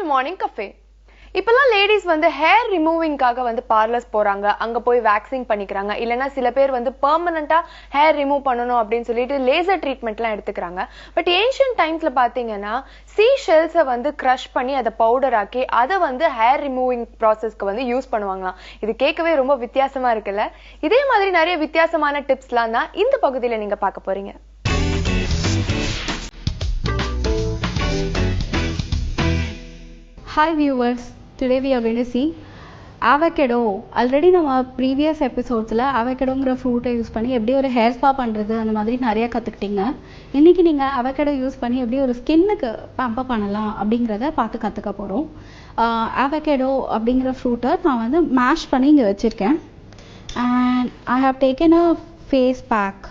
To morning cafe இப்பெல்லாம் ladies வந்து hair ரிமூவிங்காக வந்து பார்லர்ஸ் போறாங்க. அங்க போய் வேக்சிங் பண்ணிக்கிறாங்க. இல்லைன்னா சில பேர் வந்து பெர்மனண்டா ஹேர் ரிமூவ் பண்ணணும் அப்படின்னு சொல்லிட்டு லேசர் ட்ரீட்மெண்ட்லாம் எடுத்துக்கிறாங்க. பட் ஏன்ஷியன் டைம்ஸ்ல பாத்தீங்கன்னா சீ ஷெல்ஸை வந்து க்ரஷ் பண்ணி அதை பவுடர் ஆக்கி அதை வந்து ஹேர் ரிமூவிங் ப்ராசஸ்க்கு வந்து யூஸ் பண்ணுவாங்களாம். இது கேட்கவே ரொம்ப வித்தியாசமா இருக்குல்ல? இதே மாதிரி நிறைய வித்தியாசமான டிப்ஸ்லாம் தான் இந்த பகுதியில நீங்க பார்க்க போறீங்க. Hi viewers, today we are going to see already நம்ம ப்ரீவியஸ் எபிசோட்ஸில் அவகேடோங்கிற ஃப்ரூட்டை யூஸ் பண்ணி எப்படி ஒரு ஹேர் ஸ்பா பண்ணுறது அந்த மாதிரி நிறைய கற்றுக்கிட்டீங்க இன்றைக்கி நீங்கள் அவகேடோ யூஸ் பண்ணி எப்படி ஒரு ஸ்கின்னுக்கு பம்பப் பண்ணலாம் அப்படிங்கிறத பார்த்து கற்றுக்க போகிறோம் அவகேடோ அப்படிங்கிற ஃப்ரூட்டை நான் வந்து மேஷ் பண்ணி இங்கே வச்சுருக்கேன். And I have taken a face pack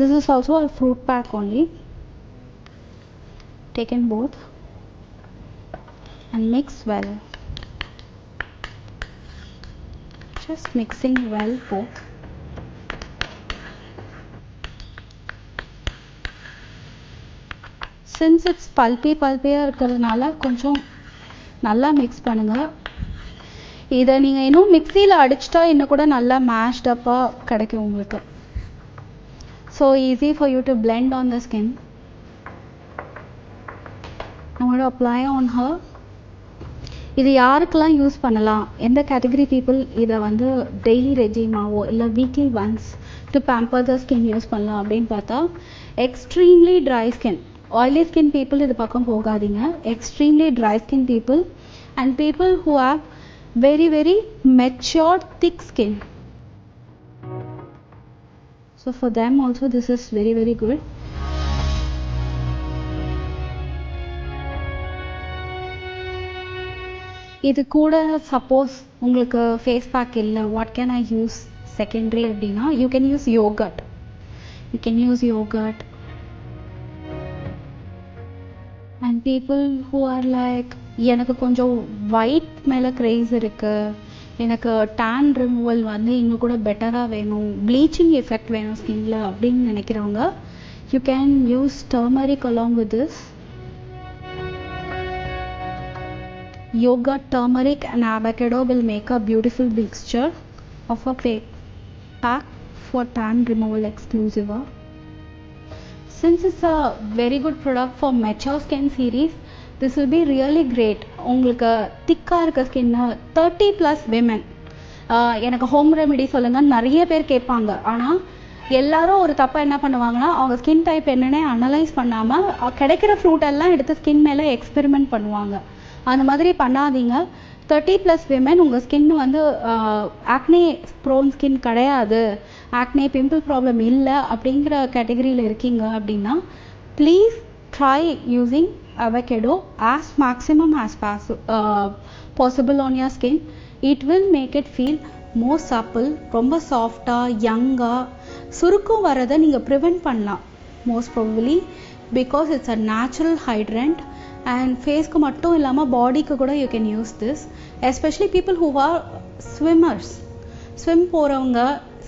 this is also a fruit pack only taken both and mix well. Just mixing well both. Since it's pulpy பல்பியாக இருக்கிறதுனால கொஞ்சம் நல்லா மிக்ஸ் பண்ணுங்கள் இதை நீங்கள் இன்னும் மிக்சியில் அடிச்சிட்டா இன்னும் கூட நல்லா மேஷ்டப்பாக கிடைக்கும் உங்களுக்கு so easy for you to blend on the skin I'm going to apply on her இது யாருக்கெல்லாம் யூஸ் பண்ணலாம்? எந்த கேட்டகரி பீப்புள் இதை வந்து டெய்லி ரெஜிமாவோ இல்லை weekly once to pamper the skin use பண்ணலாம் அப்படின்னு பார்த்தா extremely dry skin oily skin people இது பக்கம் போகாதீங்க. Extremely dry skin people and people who have very very matured thick skin so for them also this is very very good இது கூட suppose உங்களுக்கு face pack இல்லை what can I use secondary அப்படின்னா you can use yogurt you can use yogurt and people who are like எனக்கு கொஞ்சம் white மேலே craze இருக்குது எனக்கு டேன் ரிமூவல் வந்து இன்னும் கூட பெட்டராக வேணும். ப்ளீச்சிங் எஃபெக்ட் வேணும் ஸ்கின்ல அப்படின்னு நினைக்கிறவங்க you can use turmeric along with this yogurt, turmeric and avocado will make a beautiful mixture of a pa- pack for tan removal exclusive. Since it's a very good product for mature skin series, this will be really great. உங்களுக்கு திக்காக இருக்க skin thirty plus women எனக்கு home remedy சொல்லுங்கள் நிறைய பேர் கேட்பாங்க ஆனால் எல்லாரும் ஒரு தப்பாக என்ன பண்ணுவாங்கன்னா அவங்க ஸ்கின் டைப் என்னன்னே அனலைஸ் பண்ணாமல் கிடைக்கிற ஃப்ரூட் எல்லாம் எடுத்து ஸ்கின் மேலே எக்ஸ்பெரிமெண்ட் பண்ணுவாங்க அந்த மாதிரி பண்ணாதீங்க. தேர்ட்டி ப்ளஸ் விமன் உங்கள் ஸ்கின் வந்து ஆக்னே ப்ரோன் ஸ்கின் கிடையாது. ஆக்னே பிம்பிள் ப்ராப்ளம் இல்லை அப்படிங்கிற கேட்டகரியில் இருக்கீங்க அப்படின்னா please try using avocado as maximum as pos possible on your skin it will make it feel more supple ரொம்ப சாஃப்டாக யங்காக சுருக்கம் வரதை நீங்கள் ப்ரிவெண்ட் பண்ணலாம். Most probably because it's a natural hydrant and ஃபேஸ்க்கு மட்டும் இல்லாமல் பாடிக்கு கூட you can use this especially people who are swimmers swim போகிறவங்க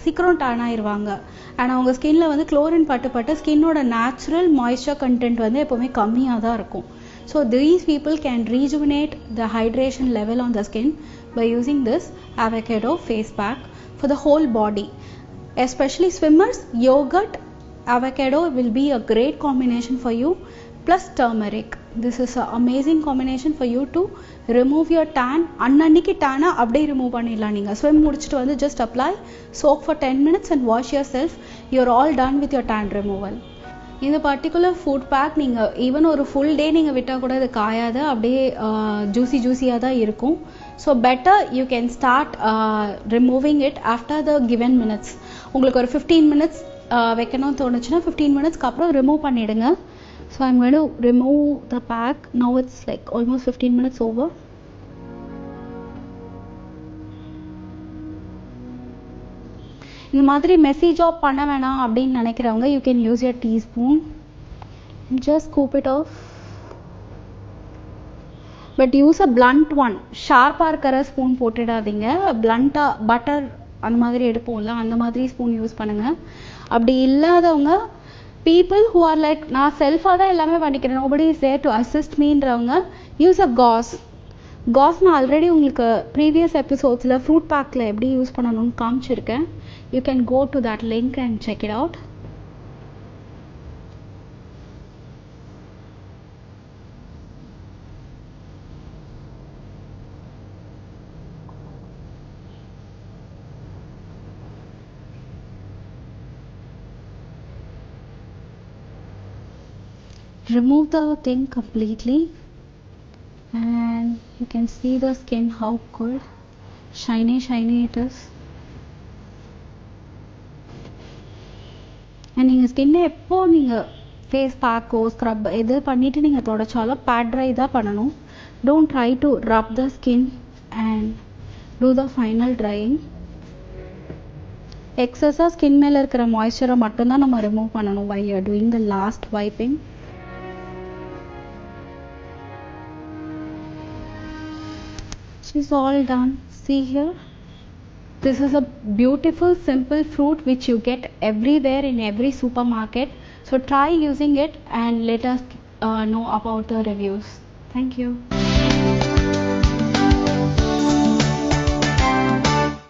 சீக்கிரம் டேன் ஆயிடுவாங்க அண்ட் அவங்க ஸ்கின்ல வந்து குளோரின் பட்டு பட்டு ஸ்கின்னோட நேச்சுரல் மாய்ஸ்சர் கண்டென்ட் வந்து எப்போவுமே கம்மியாக தான் இருக்கும் so these people can rejuvenate the hydration level on the skin by using this avocado face pack for the whole body especially swimmers yogurt avocado will be a great combination for you plus turmeric this is a amazing combination for you to remove your tan அன்னன்னைக்கு டேனை அப்படியே remove பண்ணிடலாம் நீங்கள் swim முடிச்சுட்டு வந்து just apply soak for ten minutes and wash yourself you're all done with your tan removal இந்த particular food pack நீங்கள் even ஒரு ஃபுல் டே நீங்கள் விட்டால் கூட அது காயாது. அப்படியே ஜூசி ஜூஸியாக தான் இருக்கும். So better you can start removing it after the given minutes உங்களுக்கு ஒரு ஃபிஃப்டீன் மினிட்ஸ் வைக்கணும்னு தோணுச்சுன்னா ஃபிஃப்டீன் மினிட்ஸ்க்கு அப்புறம் ரிமூவ் பண்ணிடுங்க. So I'm going to remove the pack. Now it's like almost 15 minutes over. இந்த மாதிரி மெஸ்ஸி ஜாப் பண்ண வேணாம் அப்படின்னு நினைக்கிறவங்க you can use your teaspoon just scoop it off but use a blunt one ஷார்ப்பாக இருக்கிற ஸ்பூன் போட்டுடாதீங்க. பிளண்ட்டாக பட்டர் அந்த மாதிரி எடுப்போம்ல அந்த மாதிரி ஸ்பூன் யூஸ் பண்ணுங்கள் அப்படி இல்லாதவங்க பீப்புள் ஹூ ஆர் லைக் நான் செல்ஃபாக தான் எல்லாமே பண்ணிக்கிறேன். Nobody is there to assist மீன்றவங்க use a gauze gauze நான் ஆல்ரெடி உங்களுக்கு ப்ரீவியஸ் எபிசோட்ஸில் ஃப்ரூட் பேக்கில் எப்படி யூஸ் பண்ணணும்னு காமிச்சிருக்கேன். You can go to that link and check it out remove the thing completely. And you can see the skin how good shiny shiny it is. And நீங்கள் ஸ்கின்னை எப்போ நீங்கள் ஃபேஸ் பேக்கோ ஸ்க்ரப் எது பண்ணிவிட்டு நீங்கள் தொடச்சாலும் பேட் ட்ரை தான் பண்ணணும். Don't try to rub the skin and do the final drying எக்ஸஸாக ஸ்கின் மேலே இருக்கிற மாய்ஸ்சரை மட்டும்தான் நம்ம ரிமூவ் பண்ணணும். Why are doing the last wiping is all done. See here. This is a beautiful simple fruit which you get everywhere in every supermarket. So try using it and let us uh, know about the reviews. Thank you